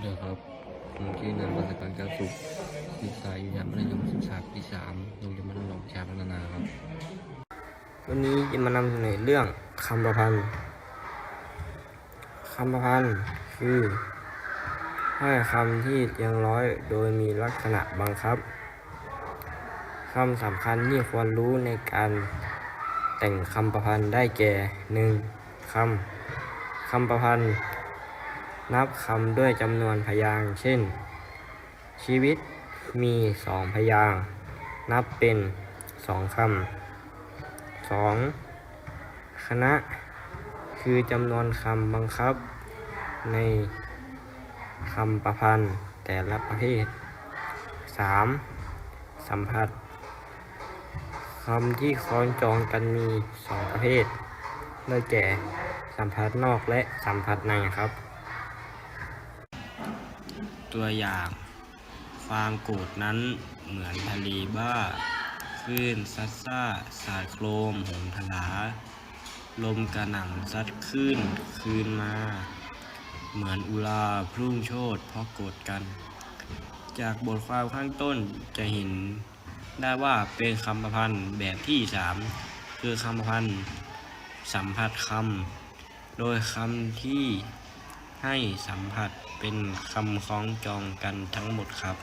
เดี๋ยวครับผมชื่อนายวัฒการแก้วสุขศึกษาอยู่ชั้นมัธยมศึกษาปีสามโรงเรียนมัธยมวิชาพัฒนาครับ วันนี้จะมานำเสนอเรื่องคำประพันธ์คำประพันธ์คือให้คำที่เรียงร้อยโดยมีลักษณะบังคับคำสำคัญที่ควรรู้ในการแต่งคำประพันธ์ได้แก่หนึ่งคำคำประพันธ์ นับคำด้วยจำนวนพยางค์เช่น ชีวิตมีสองพยางค์นับเป็นสองคำสองคณะ คือจำนวนคำบังคับ ในคำประพันธ์แต่ละประเภท 3. สัมผัสคำที่คล้องจองกันมีสองประเภท ได้แก่สัมผัสนอกและสัมผัสในครับ ตัวอย่างความโกรธนั้นเหมือนทะเลบ้าคลื่นซัดซ่า สาดโครมหมทลา ลมกระหน่ำซัดขึ้นคืนมา เหมือนอุลาพรุ่งโชดเพราะโกรธกัน จากบทความข้างต้นจะเห็นได้ว่าเป็นคำประพันธ์แบบที่สามคือคำประพันธ์สัมผัสคำ โดยคำที่ ให้สัมผัสเป็นคำคล้องจองกันทั้งหมดครับ